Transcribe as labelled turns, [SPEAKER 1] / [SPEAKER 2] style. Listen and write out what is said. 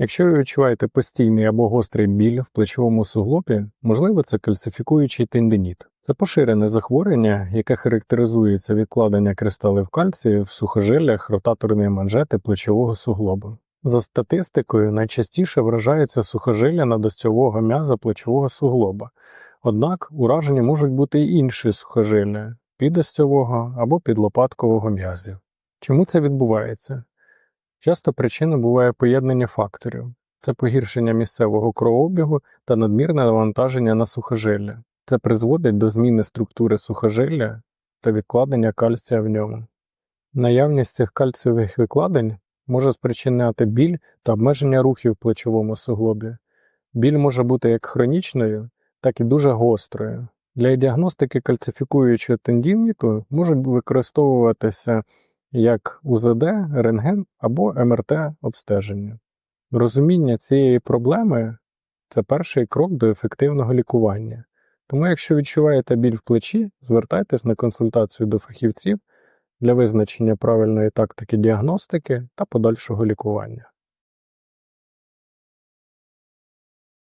[SPEAKER 1] Якщо ви відчуваєте постійний або гострий біль в плечовому суглобі, можливо, це кальцифікуючий тендиніт. Це поширене захворювання, яке характеризується відкладення кристалів кальцію в сухожиллях ротаторної манжети плечового суглобу. За статистикою, найчастіше вражаються сухожилля надостьового м'яза плечового суглоба, однак уражені можуть бути й інші сухожилля підостьового або підлопаткового м'язів. Чому це відбувається? Часто причиною буває поєднання факторів це погіршення місцевого кровообігу та надмірне навантаження на сухожилля. Це призводить до зміни структури сухожилля та відкладення кальція в ньому. Наявність цих кальцієвих викладень може спричиняти біль та обмеження рухів в плечовому суглобі. Біль може бути як хронічною, так і дуже гострою. Для діагностики кальцифікуючого тендініту можуть використовуватися як УЗД, рентген або МРТ обстеження. Розуміння цієї проблеми це перший крок до ефективного лікування. Тому, якщо відчуваєте біль в плечі, звертайтесь на консультацію до фахівців для визначення правильної тактики діагностики та подальшого лікування.